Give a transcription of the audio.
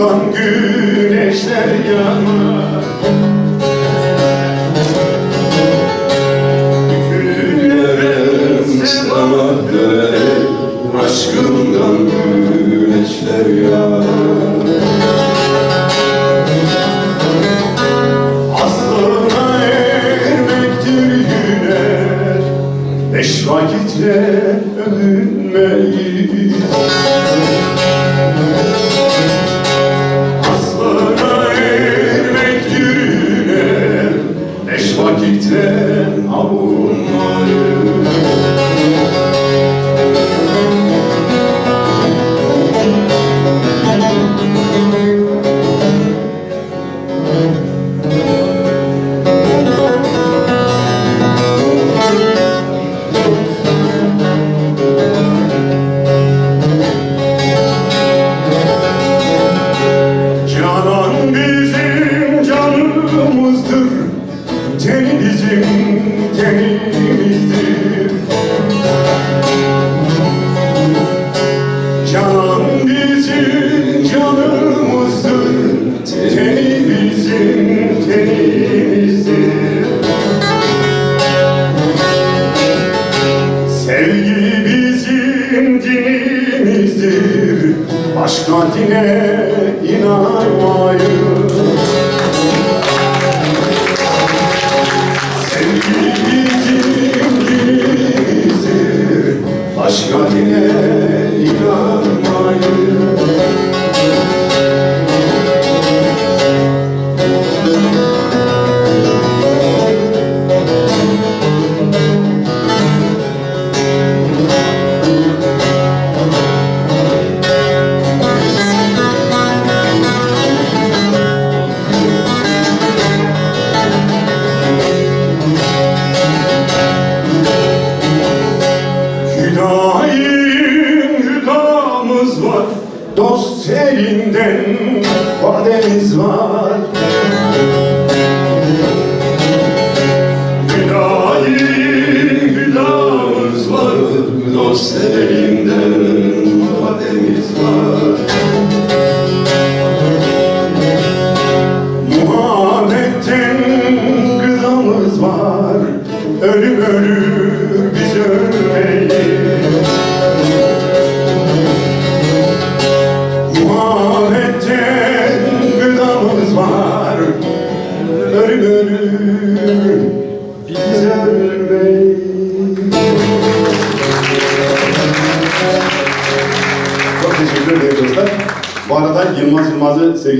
Aşkından güneşler yanar Güllerim sana döner Aşkından güneşler yanar Aslına ermektir güner Beş vakitle övünmeyiz canımızdır Teni bizim tenimizdir Canan bizim canımızdır Teni bizim tenimizdir Sevgi bizim dinimizdir Başka dine inanmayın Başka Dost elinden vademiz var. Hüdamız var. Dost elinden var. Muhabbetten gıdamız var. Ölüm ölür Ölmeyiz Çok teşekkür ederim. Bu arada Yılmaz Yılmaz'ı sevgili